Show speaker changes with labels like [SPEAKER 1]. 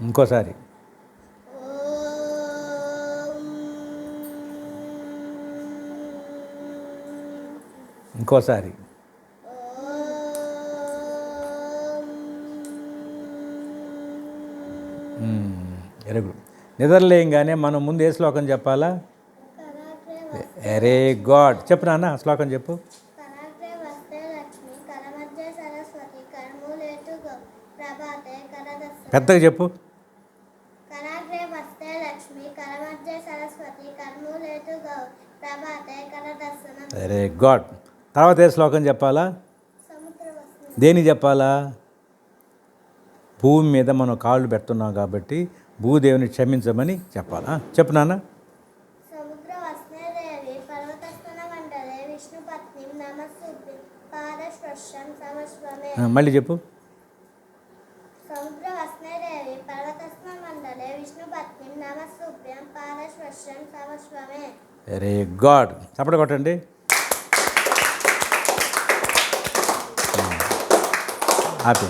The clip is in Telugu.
[SPEAKER 1] ఇంకోసారి. ఇంకోసారి. ఎరుగుడు. నిద్రలేయంగానే మనం ముందు ఏ శ్లోకం చెప్పాలా? అరే గాడ్. చెప్పు నాన్న శ్లోకం చెప్పు.
[SPEAKER 2] ప్రభాతే కరదర్శనం
[SPEAKER 1] వెరీ గాడ్ తర్వాత ఏ శ్లోకం చెప్పాలా? దేనికి చెప్పాలా? భూమి మీద మనం కాళ్ళు పెడుతున్నాం కాబట్టి భూదేవిని క్షమించమని చెప్పాలా? చెప్పు నాన్న.
[SPEAKER 2] సముద్ర వస్నేదేవి పర్వతస్థన మండలే విష్ణుపత్ని నమస్సుభ్యం పాదస్పర్శం సమస్వమే
[SPEAKER 1] ఆ, మళ్ళీ చెప్పు
[SPEAKER 2] సముద్ర వస్నేదేవి పర్వతస్థన మండలే విష్ణుపత్ని నమస్సుభ్యం పాదస్పర్శం సమస్వమే
[SPEAKER 1] వెరీ గాడ్ చప్పట కొట్టండి. హ్యాపీ